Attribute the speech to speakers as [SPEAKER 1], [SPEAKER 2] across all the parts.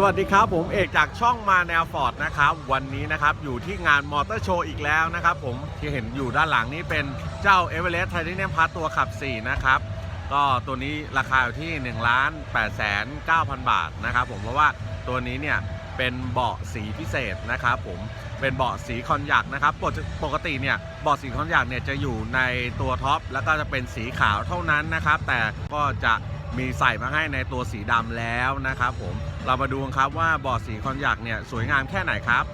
[SPEAKER 1] สวัสดีครับ ผมเอกจากช่องมาแนวฟอร์ดนะครับ วันนี้นะครับอยู่ที่งานมอเตอร์โชว์อีกแล้วนะครับผมที่เห็นอยู่ด้านหลังนี้เป็นเจ้า e v e r e s t Titanium Plus ตัวขับ 4 นะครับ ก็ตัวนี้ราคาอยู่ที่1ล้าน8แสน9,000 บาทนะครับผมเพราะว่าตัวนี้เนี่ยเป็นเบาะสีพิเศษนะครับผมเป็นเบาะสีคอนยักนะครับปกติปกติเนี่ยเบาะสีคอนยักเนี่ยจะอยู่ในตัวท็อปแล้วก็จะเป็นสีขาวเท่านั้นนะครับแต่ก็จะ มีใส่มาให้ในตัวสีดำแล้วนะครับผมเรามาดูครับว่าเบาะสีคอนยักเนี่ยสวยงามแค่ไหนครับ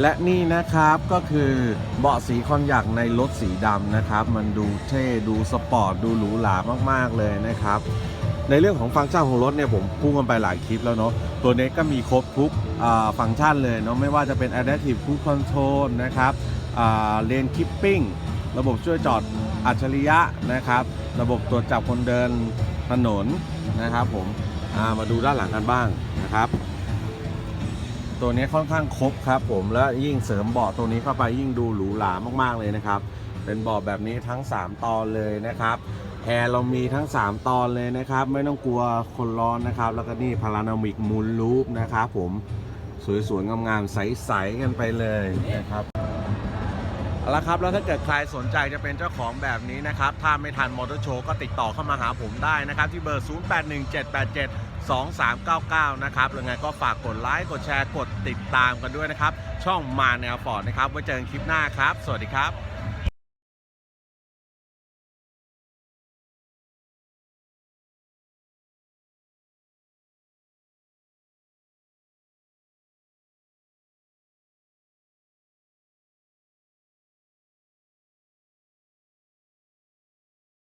[SPEAKER 1] และนี่นะครับก็คือเบาะสีคอนยักในรถสีดำนะครับ มันดูเท่ดูสปอร์ตดูหรูหรามากๆเลยนะครับในเรื่องของฟังก์ชันของรถเนี่ยผมพูดกันไปหลายคลิปแล้วเนาะตัวนี้ก็มีครบทุกฟังก์ชันเลยเนาะไม่ว่าจะเป็น Adaptive Cruise Control นะครับเลนคิปปิ้งระบบช่วยจอด อัจฉริยะนะครับ ระบบตรวจจับคนเดินถนนนะครับผมามาดูด้านหลังกันบ้างนะครับ ตัวนี้ค่อนข้างครบครับผมและยิ่งเสริมเบาะตัวนี้เข้าไปยิ่งดูหรูหรามากๆเลยนะครับ เป็นเบาะแบบนี้ทั้ง 3 ตอนเลยนะครับแอร์เรามีทั้ง 3 ตอนเลยนะครับ ไม่ต้องกลัวคนร้อนนะครับ แล้วก็นี่พารานามิกมูลลูปนะครับผมสวยๆงามๆใสๆกันไปเลยนะครับ แล้วครับ แล้วถ้าเกิดใครสนใจจะเป็นเจ้าของแบบนี้นะครับ ถ้าไม่ทันมอเตอร์โชว์ก็ติดต่อเข้ามาหาผมได้นะครับ ที่เบอร์ 081787 2399 นะครับหรือไงก็ฝากกดไลค์ กดแชร์ กดติดตามกันด้วยนะครับ ช่องมาแนวฟอร์ดนะครับ ไว้เจอกันคลิปหน้าครับ สวัสดีครับ